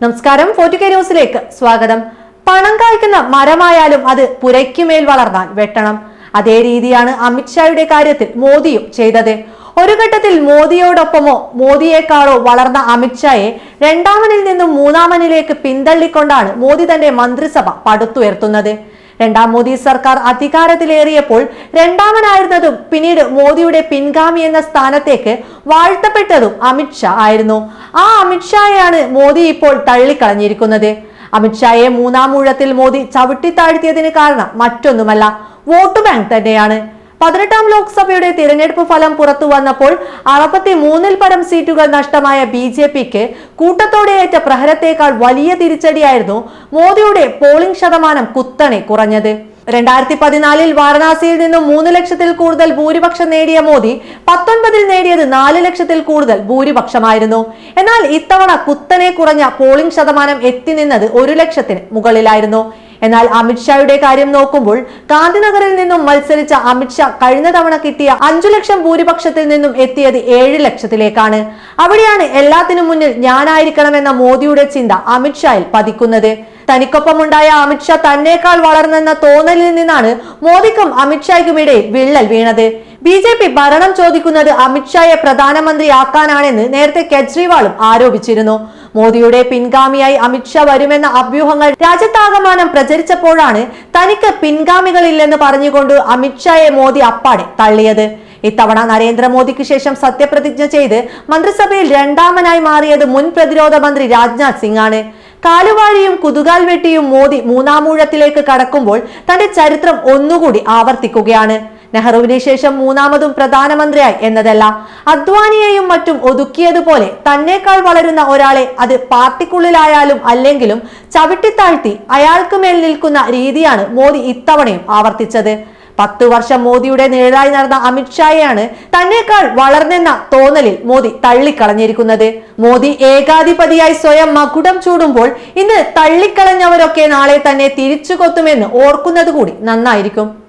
നമസ്കാരം ഫോർട്ടിക്കെ ന്യൂസിലേക്ക് സ്വാഗതം. പണം കായ്ക്കുന്ന മരമായാലും അത് പുരയ്ക്കുമേൽ വളർന്നാൽ വെട്ടണം. അതേ രീതിയാണ് അമിത്ഷായുടെ കാര്യത്തിൽ മോദിയും ചെയ്തത്. ഒരു ഘട്ടത്തിൽ മോദിയോടൊപ്പമോ മോദിയേക്കാളോ വളർന്ന അമിത്ഷായെ രണ്ടാമനിൽ നിന്നും മൂന്നാമനിലേക്ക് പിന്തള്ളിക്കൊണ്ടാണ് മോദി തന്റെ മന്ത്രിസഭ പടുത്തുയർത്തുന്നത്. രണ്ടാം മോദി സർക്കാർ അധികാരത്തിലേറിയപ്പോൾ രണ്ടാമനായിരുന്നതും പിന്നീട് മോദിയുടെ പിൻഗാമി എന്ന സ്ഥാനത്തേക്ക് വാഴ്ത്തപ്പെട്ടതും അമിത്ഷാ ആയിരുന്നു. ആ അമിത്ഷായെയാണ് മോദി ഇപ്പോൾ തള്ളിക്കളഞ്ഞിരിക്കുന്നത്. അമിത്ഷായെ മൂന്നാം ഊഴത്തിൽ മോദി ചവിട്ടിത്താഴ്ത്തിയതിന് കാരണം മറ്റൊന്നുമല്ല വോട്ട് ബാങ്ക് തന്നെയാണ്. പതിനെട്ടാം ലോക്സഭയുടെ തിരഞ്ഞെടുപ്പ് ഫലം പുറത്തു വന്നപ്പോൾ അറുപത്തി മൂന്നിൽ പരം സീറ്റുകൾ നഷ്ടമായ ബി ജെ പിക്ക് കൂട്ടത്തോടെയേറ്റ പ്രഹരത്തേക്കാൾ വലിയ തിരിച്ചടിയായിരുന്നു മോദിയുടെ പോളിംഗ് ശതമാനം കുത്തനെ കുറഞ്ഞത്. രണ്ടായിരത്തി പതിനാലിൽ വാരണാസിയിൽ നിന്നും മൂന്ന് ലക്ഷത്തിൽ കൂടുതൽ ഭൂരിപക്ഷം നേടിയ മോദി പത്തൊൻപതിൽ നേടിയത് നാല് ലക്ഷത്തിൽ കൂടുതൽ ഭൂരിപക്ഷമായിരുന്നു. എന്നാൽ ഇത്തവണ കുത്തനെ കുറഞ്ഞ പോളിംഗ് ശതമാനം എത്തി നിന്നത് ഒരു ലക്ഷത്തിന് മുകളിലായിരുന്നു. എന്നാൽ അമിത്ഷായുടെ കാര്യം നോക്കുമ്പോൾ ഗാന്ധിനഗറിൽ നിന്നും മത്സരിച്ച അമിത്ഷാ കഴിഞ്ഞ തവണ കിട്ടിയ അഞ്ചു ലക്ഷം ഭൂരിപക്ഷത്തിൽ നിന്നും എത്തിയത് ഏഴ് ലക്ഷത്തിലേക്കാണ്. അവിടെയാണ് എല്ലാത്തിനും മുന്നിൽ ഞാനായിരിക്കണമെന്ന മോദിയുടെ ചിന്ത അമിത്ഷായിൽ പതിക്കുന്നത്. തനിക്കൊപ്പമുണ്ടായ അമിത്ഷാ തന്നേക്കാൾ വളർന്നെന്ന തോന്നലിൽ നിന്നാണ് മോദിക്കും അമിത്ഷായ്ക്കും ഇടയിൽ വിള്ളൽ വീണത്. ബി ജെ പി ഭരണം ചോദിക്കുന്നത് അമിത്ഷായെ പ്രധാനമന്ത്രിയാക്കാനാണെന്ന് നേരത്തെ കെജ്രിവാളും ആരോപിച്ചിരുന്നു. മോദിയുടെ പിൻഗാമിയായി അമിത്ഷാ വരുമെന്ന അഭ്യൂഹങ്ങൾ രാജ്യത്താകമാനം പ്രചരിച്ചപ്പോഴാണ് തനിക്ക് പിൻഗാമികളില്ലെന്ന് പറഞ്ഞുകൊണ്ട് അമിത്ഷായെ മോദി അപ്പാടെ തള്ളിയത്. ഇത്തവണ നരേന്ദ്രമോദിക്ക് ശേഷം സത്യപ്രതിജ്ഞ ചെയ്ത് മന്ത്രിസഭയിൽ രണ്ടാമനായി മാറിയത് മുൻ പ്രതിരോധ മന്ത്രി രാജ്നാഥ് സിംഗ് ആണ് കാലുവാഴിയും കുതുകാൽ വെട്ടിയും മോദി മൂന്നാമൂഴത്തിലേക്ക് കടക്കുമ്പോൾ തന്റെ ചരിത്രം ഒന്നുകൂടി ആവർത്തിക്കുകയാണ്. നെഹ്റുവിന് ശേഷം മൂന്നാമതും പ്രധാനമന്ത്രിയായി എന്നതല്ല. അദ്വാനിയെയും മറ്റും ഒതുക്കിയതുപോലെ തന്നെക്കാൾ വളരുന്ന ഒരാളെ അത് പാർട്ടിക്കുള്ളിലായാലും അല്ലെങ്കിലും ചവിട്ടിത്താഴ്ത്തി അയാൾക്ക് മേൽ നിൽക്കുന്ന രീതിയാണ് മോദി ഇത്തവണയും ആവർത്തിച്ചത്. പത്ത് വർഷം മോദിയുടെ നിഴലായി നടന്ന അമിത്ഷായെയാണ് തന്നെക്കാൾ വളർന്നെന്ന തോന്നലിൽ മോദി തള്ളിക്കളഞ്ഞിരിക്കുന്നത്. മോദി ഏകാധിപതിയായി സ്വയം മകുടം ചൂടുമ്പോൾ ഇന്ന് തള്ളിക്കളഞ്ഞവരൊക്കെ നാളെ തന്നെ തിരിച്ചു കൊത്തുമെന്ന് ഓർക്കുന്നത് കൂടി നന്നായിരിക്കും.